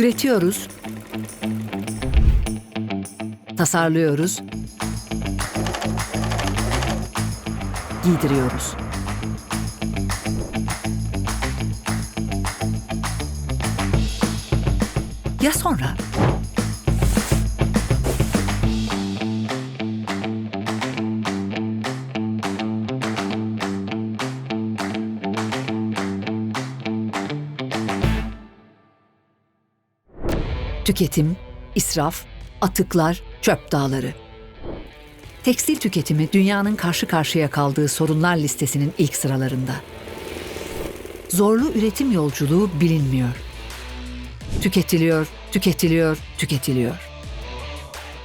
Üretiyoruz. Tasarlıyoruz. Giydiriyoruz. Ya sonra? Tüketim, israf, atıklar, çöp dağları. Tekstil tüketimi dünyanın karşı karşıya kaldığı sorunlar listesinin ilk sıralarında. Zorlu üretim yolculuğu bilinmiyor. Tüketiliyor, tüketiliyor, tüketiliyor.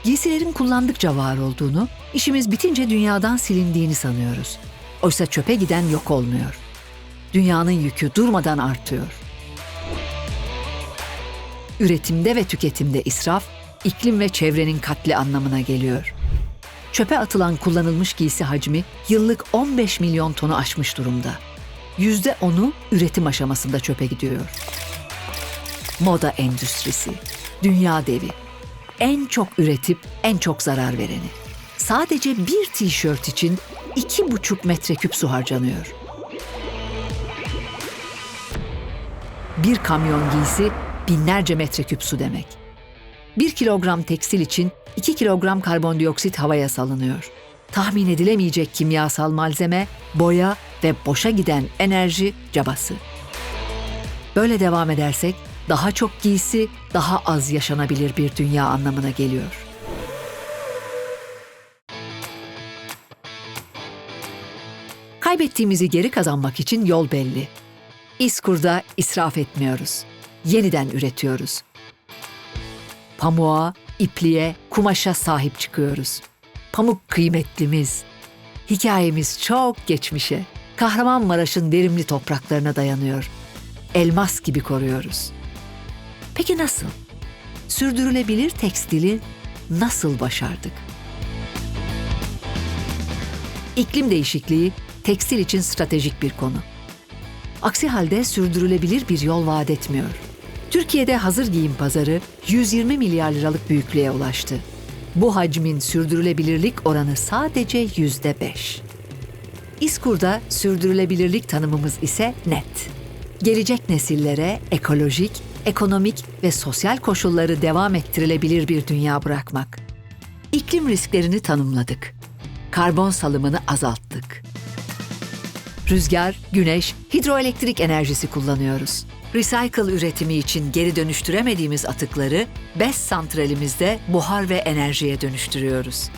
Giysilerin kullandıkça var olduğunu, işimiz bitince dünyadan silindiğini sanıyoruz. Oysa çöpe giden yok olmuyor. Dünyanın yükü durmadan artıyor. Üretimde ve tüketimde israf, iklim ve çevrenin katli anlamına geliyor. Çöpe atılan kullanılmış giysi hacmi yıllık 15 milyon tonu aşmış durumda. Yüzde onu üretim aşamasında çöpe gidiyor. Moda endüstrisi, dünya devi. En çok üretip en çok zarar vereni. Sadece bir tişört için iki buçuk metreküp su harcanıyor. Bir kamyon giysi binlerce metreküp su demek. Bir kilogram tekstil için 2 kilogram karbondioksit havaya salınıyor. Tahmin edilemeyecek kimyasal malzeme, boya ve boşa giden enerji cabası. Böyle devam edersek daha çok giysi, daha az yaşanabilir bir dünya anlamına geliyor. Kaybettiğimizi geri kazanmak için yol belli. İskur'da israf etmiyoruz. Yeniden üretiyoruz. Pamuğa, ipliğe, kumaşa sahip çıkıyoruz. Pamuk kıymetlimiz. Hikayemiz çok geçmişe. Kahramanmaraş'ın verimli topraklarına dayanıyor. Elmas gibi koruyoruz. Peki nasıl? Sürdürülebilir tekstili nasıl başardık? İklim değişikliği tekstil için stratejik bir konu. Aksi halde sürdürülebilir bir yol vaat etmiyor. Türkiye'de hazır giyim pazarı 120 milyar liralık büyüklüğe ulaştı. Bu hacmin sürdürülebilirlik oranı sadece yüzde beş. İskur'da sürdürülebilirlik tanımımız ise net. Gelecek nesillere ekolojik, ekonomik ve sosyal koşulları devam ettirilebilir bir dünya bırakmak. İklim risklerini tanımladık. Karbon salımını azalttık. Rüzgar, güneş, hidroelektrik enerjisi kullanıyoruz. Recycle üretimi için geri dönüştüremediğimiz atıkları BES santralimizde buhar ve enerjiye dönüştürüyoruz.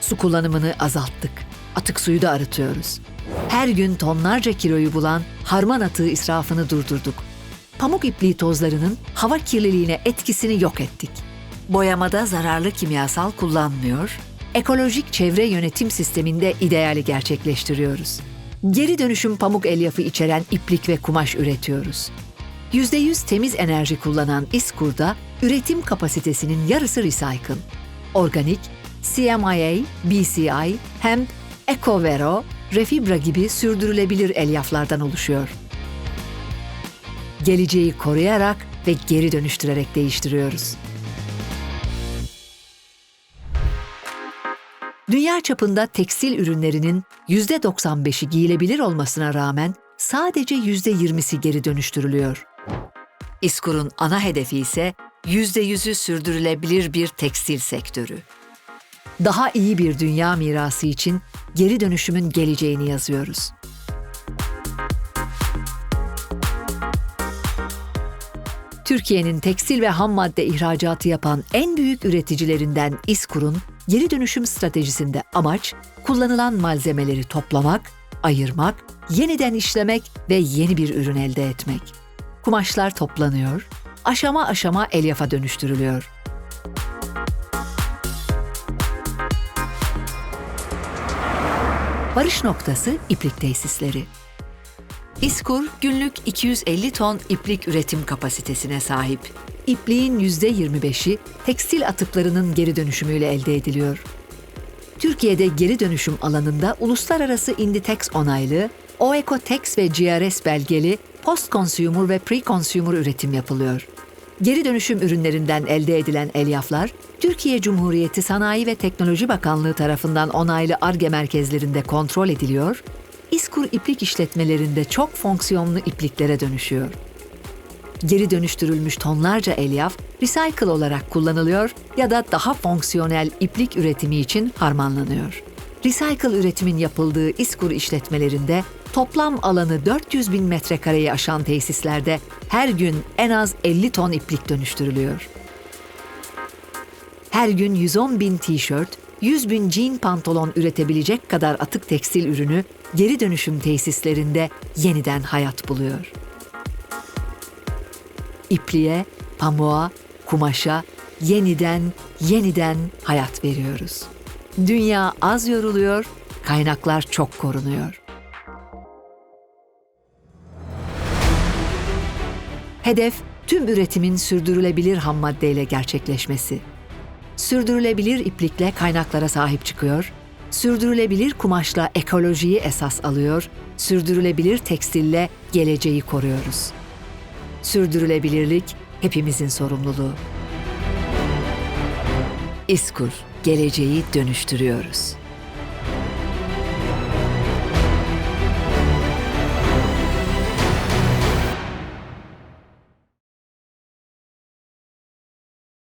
Su kullanımını azalttık. Atık suyu da arıtıyoruz. Her gün tonlarca kiloyu bulan harman atığı israfını durdurduk. Pamuk ipliği tozlarının hava kirliliğine etkisini yok ettik. Boyamada zararlı kimyasal kullanmıyor, ekolojik çevre yönetim sisteminde ideali gerçekleştiriyoruz. Geri dönüşüm pamuk elyafı içeren iplik ve kumaş üretiyoruz. %100 temiz enerji kullanan İskur'da üretim kapasitesinin yarısı recycle. Organik, CMIA, BCI, hem Ecovero, Refibra gibi sürdürülebilir elyaflardan oluşuyor. Geleceği koruyarak ve geri dönüştürerek değiştiriyoruz. Dünya çapında tekstil ürünlerinin %95'i giyilebilir olmasına rağmen sadece %20'si geri dönüştürülüyor. İskur'un ana hedefi ise %100'ü sürdürülebilir bir tekstil sektörü. Daha iyi bir dünya mirası için geri dönüşümün geleceğini yazıyoruz. Türkiye'nin tekstil ve ham madde ihracatı yapan en büyük üreticilerinden İskur'un geri dönüşüm stratejisinde amaç kullanılan malzemeleri toplamak, ayırmak, yeniden işlemek ve yeni bir ürün elde etmek. Kumaşlar toplanıyor, aşama aşama elyafa dönüştürülüyor. Varış noktası iplik tesisleri. İskur günlük 250 ton iplik üretim kapasitesine sahip. İpliğin %25'i tekstil atıklarının geri dönüşümüyle elde ediliyor. Türkiye'de geri dönüşüm alanında uluslararası Inditex onaylı, Oecotex ve GRS belgeli post-consumer ve pre-consumer üretim yapılıyor. Geri dönüşüm ürünlerinden elde edilen elyaflar, Türkiye Cumhuriyeti Sanayi ve Teknoloji Bakanlığı tarafından onaylı ARGE merkezlerinde kontrol ediliyor, İSKUR iplik işletmelerinde çok fonksiyonlu ipliklere dönüşüyor. Geri dönüştürülmüş tonlarca elyaf recycle olarak kullanılıyor ya da daha fonksiyonel iplik üretimi için harmanlanıyor. Recycle üretimin yapıldığı İSKUR işletmelerinde toplam alanı 400 bin metrekareyi aşan tesislerde her gün en az 50 ton iplik dönüştürülüyor. Her gün 110 bin tişört, 100 bin jean pantolon üretebilecek kadar atık tekstil ürünü geri dönüşüm tesislerinde yeniden hayat buluyor. İpliğe, pamuğa, kumaşa yeniden, yeniden hayat veriyoruz. Dünya az yoruluyor, kaynaklar çok korunuyor. Hedef, tüm üretimin sürdürülebilir ham maddeyle gerçekleşmesi. Sürdürülebilir iplikle kaynaklara sahip çıkıyor, sürdürülebilir kumaşla ekolojiyi esas alıyor, sürdürülebilir tekstille geleceği koruyoruz. Sürdürülebilirlik hepimizin sorumluluğu. İskur, geleceği dönüştürüyoruz.